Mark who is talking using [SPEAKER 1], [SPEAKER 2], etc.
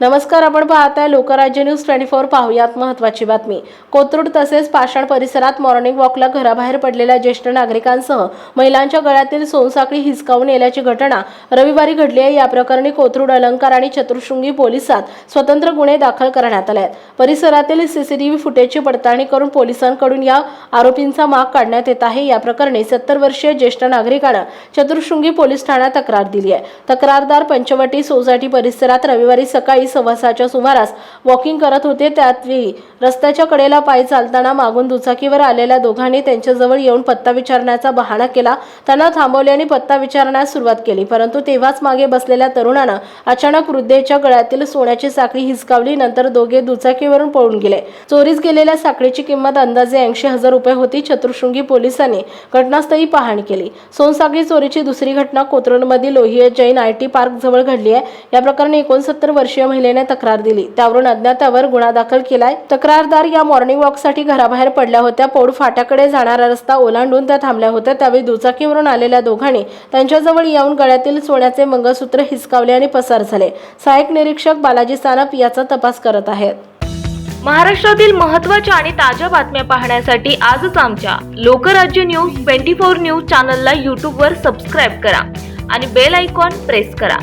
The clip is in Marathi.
[SPEAKER 1] नमस्कार आपण पाहताय लोकराज्य न्यूज ट्वेंटी फोर पाहुयात महत्वाची बातमी. कोथरूड तसेच पाषाण परिसरात मॉर्निंग वॉकला घराबाहेर पडलेल्या ज्येष्ठ नागरिकांसह महिलांच्या गळ्यातील सोनसाखळी हिसकावून नेल्याची घटना रविवारी घडली आहे. या प्रकरणी कोथरूड अलंकार आणि चतुर्शृंगी पोलिसात स्वतंत्र गुन्हे दाखल करण्यात आले आहेत. परिसरातील सीसीटीव्ही फुटेजची पडताळणी करून पोलिसांकडून या आरोपींचा माग काढण्यात येत आहे. या प्रकरणी सत्तर वर्षीय ज्येष्ठ नागरिकानं चतुर्शृंगी पोलीस ठाण्यात तक्रार दिली आहे. तक्रारदार पंचवटी सोसायटी परिसरात रविवारी सकाळी सव्वासाच्या सुमारास वॉकिंग करत होते. त्यावेळी रस्त्याच्या कडेला पायी चालताना मागून दुचाकीवर आलेल्या दोघांनी त्यांच्याजवळ येऊन पत्ता विचारण्याचा बहाणा केला. त्यांना थांबवले आणि पत्ता विचारण्यास सुरुवात केली. परंतु तेव्हाच मागे बसलेल्या तरुणानं अचानक वृद्धेच्या गळ्यातील सोन्याची साखळी हिसकावली. नंतर दोघे दुचाकीवरून पळून गेले. चोरीस गेलेल्या साखळीची किंमत अंदाजे ऐंशी हजार रुपये होती. चतुर्शृंगी पोलिसांनी घटनास्थळी पाहणी केली. सोनसाखळी चोरीची दुसरी घटना कोथरूडमधील Lohia Jain I T park जवळ घडली आहे. या प्रकरणी एकोणसत्तर वर्षीय महिलेने तक्रार दिली. त्यावरून अज्ञातावर गुन्हा दाखल केलाय. तक्रारदार या मॉर्निंग वॉकसाठी घराबाहेर पडल्या होत्या. पौड फाट्याकडे जाणारा रस्ता ओलांडून त्या थांबल्या होत्या. त्यावेळी दुचाकीवरून आलेल्या दोघांनी त्यांच्याजवळ येऊन गळ्यातील सोन्याचे मंगळसूत्र हिसकावले आणि पसार झाले. सहाय्यक निरीक्षक बालाजी सानप याचा तपास करत आहेत.
[SPEAKER 2] महाराष्ट्रातील महत्त्वाच्या आणि ताज्या बातम्या पाहण्यासाठी आजच आमच्या Lokrajya news twenty four news चॅनलला यूट्यूबवर सबस्क्राईब करा आणि बेल आयकॉन प्रेस करा.